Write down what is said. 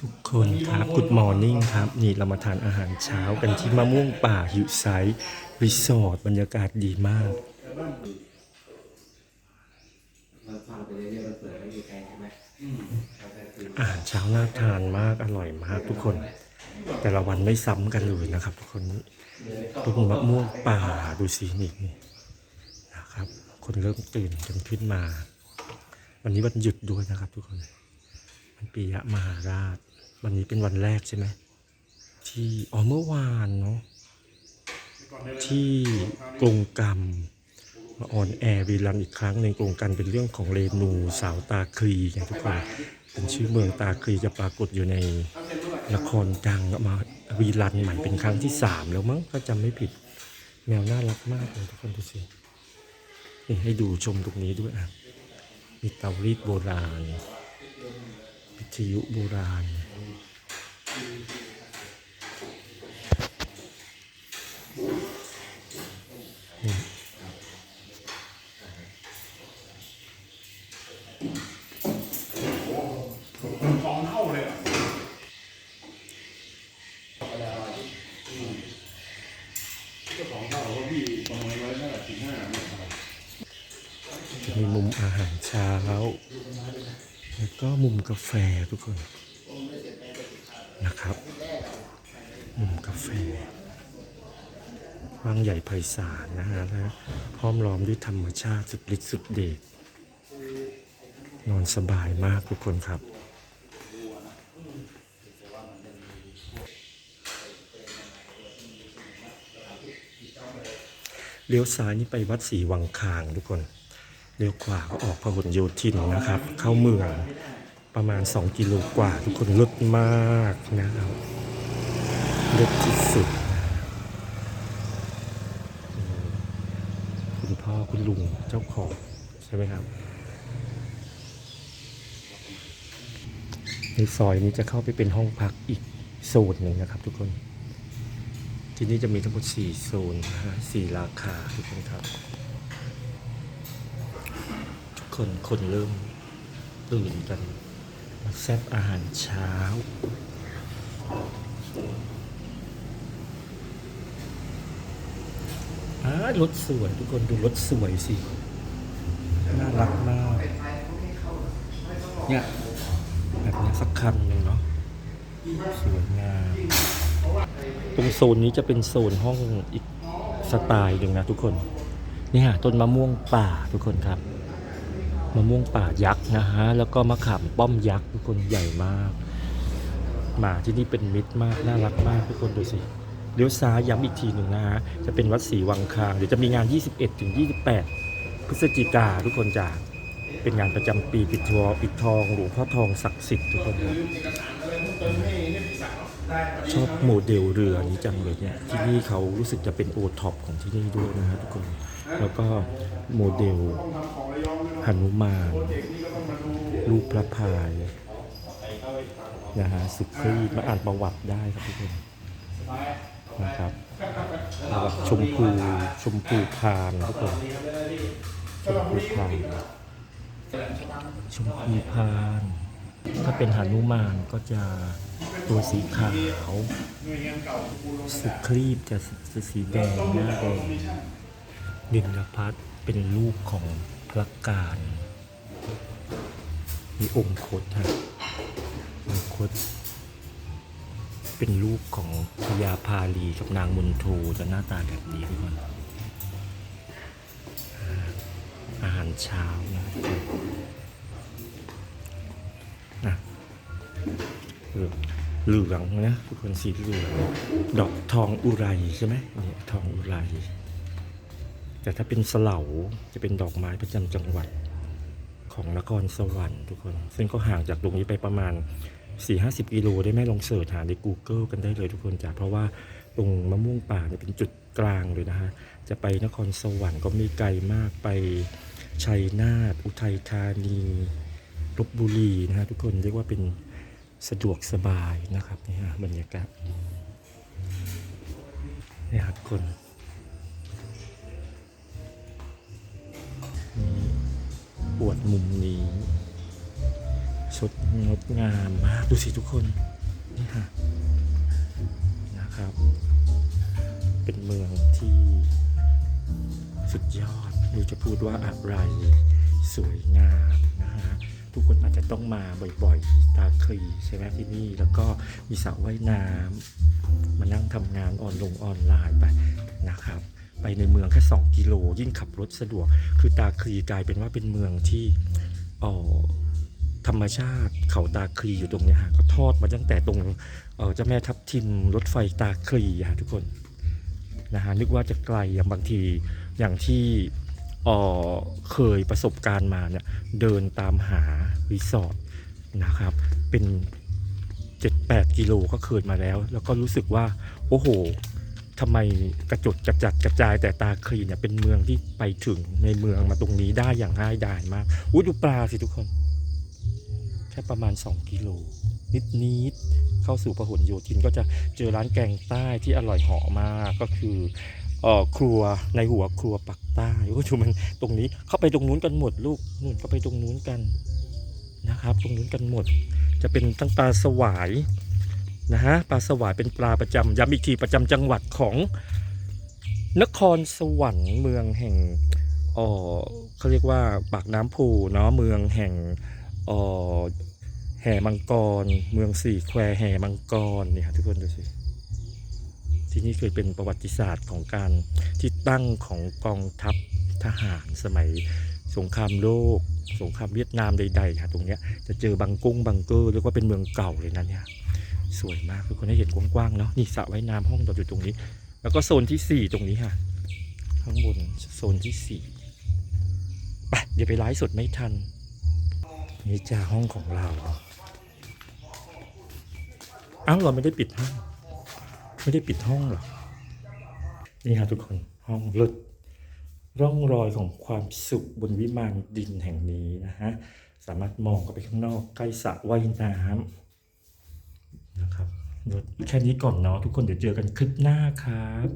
ทุกคนครับ Good Morning ครับ นี่เรามาทานอาหารเช้ากันที่มะม่วงป่าหิวไซด์รีสอร์ทบรรยากาศดีมาก อาหารเช้าน่าทานมากอร่อยมากทุกคน แต่ละวันไม่ซ้ำกันเลยนะครับ ทุกคนตรงมะม่วงป่าดูสินี่นี่นะครับ คนเริ่มตื่นกันขึ้นมา วันนี้วันหยุดด้วยนะครับทุกคนันปียะมหาราช วันนี้เป็นวันแรกใช่ไหมที่อ๋อเมื่อวานเนาะที่กรงกรรมมาออนแอร์วีรันอีกครั้งหนึ่งกรงกันเป็นเรื่องของเรนูสาวตาคลีไงทุกคนเป็นชื่อเมืองตาคลีจะปรากฏอยู่ในละครดังมาวีรันใหม่เป็นครั้งที่สามแล้วมั้งถ้าจำไม่ผิดแมวน่ารักมากเลยทุกคนดูสินี่ให้ดูชมตรงนี้ด้วยอะมีเตารีดโบราณ ทยุโบราณสองเท่าเลยอะเจ้าของเท่าว่าพี่ประเมินไว้เท่าไหร่สิบห้าเนี่ยครับจะมีมุมอาหารเช้า แล้วก็มุมกาแฟทุกคนนะครับ มุมกาแฟว้างใหญ่ไพศาลนะฮะและพร้อมล้อมด้วยธรรมชาติสุดฤทธิ์สุดเดชนอนสบายมากทุกคนครับเลี้ยวซ้ายนี่ไปวัดศรีวังคางทุกคน เลี้ยวขวาก็ออกพหลโยธินนะครับ เข้าเมืองประมาณ 2 กิโลกว่า ทุกคนลดมากนะครับลดที่สุด คุณพ่อคุณลุงเจ้าของใช่ไหมครับ ในซอยนี้จะเข้าไปเป็นห้องพักอีกโซนหนึ่งนะครับทุกคน ที่นี่จะมีทั้งหมด 4 โซนนะฮะสี่ราคาทุกคนครับ คนคนเริ่มตื่นกัน มาแซ่บอาหารเช้าอ่ารถสวย ทุกคนดูรถสวยสิ น่ารักมาก เนี่ยแบบนี้สักคันหนึ่งเนาะสวยงาม ตรงโซนนี้จะเป็นโซนห้องอีกสไตล์หนึ่งนะทุกคน นี่ฮะต้นมะม่วงป่าทุกคนครับ มะม่วงป่ายักษ์นะฮะ แล้วก็มะขามป้อมยักษ์ทุกคนใหญ่มาก หมาที่นี่เป็นมิตรมาก น่ารักมากทุกคนดูสิ เลี้ยวซ้ายย้ำอีกทีหนึ่งนะฮะ จะเป็นวัดศรีวังคาง เดี๋ยวจะมีงาน 21ถึง28 พฤศจิกาทุกคนจากเป็นงานประจำปีปิดทองปิดทองหลวงพ่อทองศักดิ์สิทธิ์ทุกคนครับชอบโมเดลเรือนี้จังเลยเนี่ยที่นี่เขารู้สึกจะเป็นโอท็อปของที่นี่ด้วยนะฮะทุกคน แล้วก็โมเดล หนุมานเด็กนี่ก็ต้องมาดูรูปพระพายนะฮะสุครีมาอ่านประวัติได้ครับทุกคนนะครับแล้วก็ชมพูชมพูพานทุกคนชมพูพานชมพูพาน ถ้าเป็นหนุมานก็จะตัวสีขาวสุครีบจะสีแดงหน้าแดงดินลพัดเป็นรูปของ ระการมีองค์คตฮะองค์คตเป็นรูปของพญาพาลีกับนางมุนโทจะหน้าตาแบบนี้ทุกคนอาหารเช้านะนะเหลืองเหลืองนะทุกคนสีเหลือง ดอกทองอุไรใช่ไหมนี่ทองอุไร แต่ถ้าเป็นสเหลาจะเป็นดอกไม้ประจำจังหวัดของนครสวรรค์ทุกคน ซึ่งก็ห่างจากตรงนี้ไปประมาณ 4-50กิโลได้ไหมลองเสิร์ชหาใน Google กันได้เลยทุกคนจ้ะเพราะว่าตรงมะม่วงป่าเนี่ยเป็นจุดกลางเลยนะฮะ จะไปนครสวรรค์ก็ไม่ไกลมากไปชัยนาทอุทัยธานีลบบุรีนะฮะทุกคนเรียกว่าเป็นสะดวกสบายนะครับนี่ฮะบรรยากาศนี่ครับทุกคน มุมนี้สดงดงามมากดูสิทุกคน นี่ค่ะ นะครับ เป็นเมืองที่สุดยอดไม่รู้จะพูดว่าอะไร สวยงามนะฮะทุกคนอาจจะต้องมาบ่อยๆ ตาคลีใช่ไหมที่นี่ แล้วก็มีสระว่ายน้ำมานั่งทำงานออนลงออนไลน์ไปนะครับ ไปในเมืองแค่2กิโลยิ่งขับรถสะดวก คือตาคลีกลายเป็นว่าเป็นเมืองที่ออธรรมชาติเขาตาคลีอยู่ตรงนี้ฮะก็ทอดมาตั้งแต่ตรงเจ้าแม่ทับทิมรถไฟตาคลีฮะทุกคนนะฮะนึกว่าจะไกลอย่างบางทีอย่างที่เอ่อเคยประสบการณ์มาเนี่ยเดินตามหารีสอร์ทนะครับเป็น 7-8 กิโลก็เคยมาแล้ว แล้วก็รู้สึกว่า โอ้โห ทำไมกระจุดกระจัดกระจายแต่ตาคลีเนี่ยเป็นเมืองที่ไปถึงในเมืองมาตรงนี้ได้อย่างง่ายดายมากอุ้ดูปลาสิทุกคน แค่ประมาณ 2 กิโล นิดนิดๆเข้าสู่พหลโยธินก็จะเจอร้านแกงใต้ที่อร่อยเหาะมากก็คือเออครัวในหัวครัวปักใต้โอ้ชูมันตรงนี้เข้าไปตรงนู้นกันหมดลูกนู่นเข้าไปตรงนู้นกันนะครับ ตรงนู้นกันหมด จะเป็นตั้งปลาสวาย นะฮะปลาสวายเป็นปลาประจำย้ำอีกทีประจำจังหวัดของนครสวรรค์เมืองแห่งเออเขาเรียกว่าปากน้ำโพูเนาะเมืองแห่งเออแห่มังกร เมืองสี่แควแห่มังกรเนี่ยทุกคนดูสิที่นี่เคยเป็นประวัติศาสตร์ของการที่ตั้งของกองทัพทหารสมัยสงครามโลก สงครามเวียดนามใดๆค่ะตรงเนี้ยจะเจอบังกุ้งบังเกอร์เรียกว่าเป็นเมืองเก่าเลยนะเนี่ย สวยมากทุกคนให้เห็นกว้างๆเนาะนี่สระว่ายน้ำห้องเราอยู่ตรงนี้ แล้วก็โซนที่สี่ตรงนี้ค่ะ ข้างบนโซนที่สี่ไปเดี๋ยวไปไลฟ์สดไม่ทัน นี่จ้าห้องของเราอ้าเราไม่ได้ปิดห้อง ไม่ได้ปิดห้องหรอนี่ค่ะทุกคนห้องเลิศร่องรอยของความสุขบนวิมานดินแห่งนี้นะฮะ สามารถมองเข้าไปข้างนอกใกล้สระว่ายน้ำ นะครับแค่นี้ก่อนเนาะทุกคนเดี๋ยวเจอกันคลิปหน้าครับ